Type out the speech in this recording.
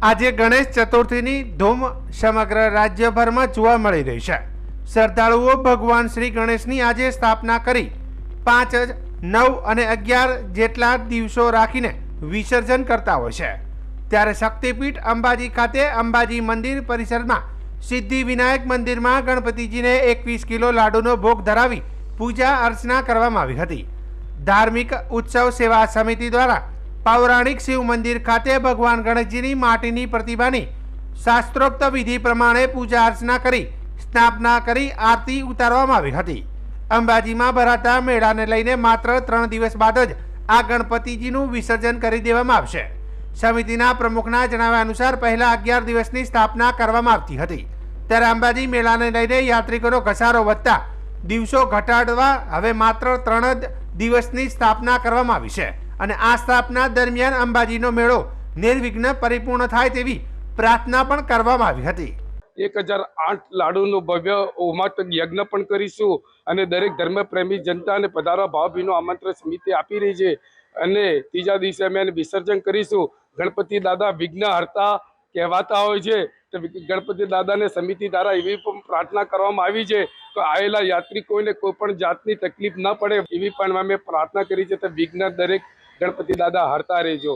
આજે ગણેશ ચતુર્થીની ધૂમ સમગ્ર રાજ્યભરમાં જોવા મળી રહી છે. શ્રદ્ધાળુઓ ભગવાન શ્રી ગણેશની આજે સ્થાપના કરી પાંચ જ, નવ અને અગિયાર જેટલા દિવસો રાખીને વિસર્જન કરતા હોય છે. ત્યારે શક્તિપીઠ અંબાજી ખાતે અંબાજી મંદિર પરિસરમાં સિદ્ધિ વિનાયક મંદિરમાં ગણપતિજીને એકવીસ કિલો લાડુનો ભોગ ધરાવી પૂજા અર્ચના કરવામાં આવી હતી. ધાર્મિક ઉત્સવ સેવા સમિતિ દ્વારા પૌરાણિક શિવ મંદિર ખાતે ભગવાન ગણેશજીની માટીની પ્રતિમાની શાસ્ત્રોક્ત વિધિ પ્રમાણે પૂજા અર્ચના કરી સ્થાપના કરી, આરતી ઉતારવામાં આવી હતી. અંબાજીમાં ભરાતા મેળાને લઈને માત્ર ત્રણ દિવસ બાદ જ આ ગણપતિજીનું વિસર્જન કરી દેવામાં આવશે. સમિતિના પ્રમુખના જણાવ્યા અનુસાર પહેલા અગિયાર દિવસની સ્થાપના કરવામાં આવતી હતી. ત્યારે અંબાજી મેળાને લઈને યાત્રિકોનો ઘસારો વધતા દિવસો ઘટાડવા હવે માત્ર ત્રણ જ દિવસની સ્થાપના કરવામાં આવી છે. અને આ સ્થાપના દરમિયાન અંબાજીનો મેળો નિર્વિઘ્ન પરિપૂર્ણ થાય તેવી પ્રાર્થના પણ કરવામાં આવી હતી. એક હજાર આઠ લાડુનું ભવ્ય હોમાત્મક યજ્ઞ પણ કરીશું અને દરેક ધર્મપ્રેમી જનતાને પધારવા ભાવભીનું આમંત્રણ સમિતિ આપી રહી છે. અને ત્રીજા દિવસે અમે એને વિસર્જન કરીશું. ગણપતિ દાદા વિઘ્ન હર્તા કહેવાતા હોય છે. તો ગણપતિ દાદાને સમિતિ દ્વારા એવી પણ પ્રાર્થના કરવામાં આવી છે કે આવેલા યાત્રિકોને કોઈ પણ જાતની તકલીફ ન પડે એવી પણ અમે પ્રાર્થના કરી છે. તો વિઘ્ન દરેક ગણપતિ દાદા હરતા રહેજો.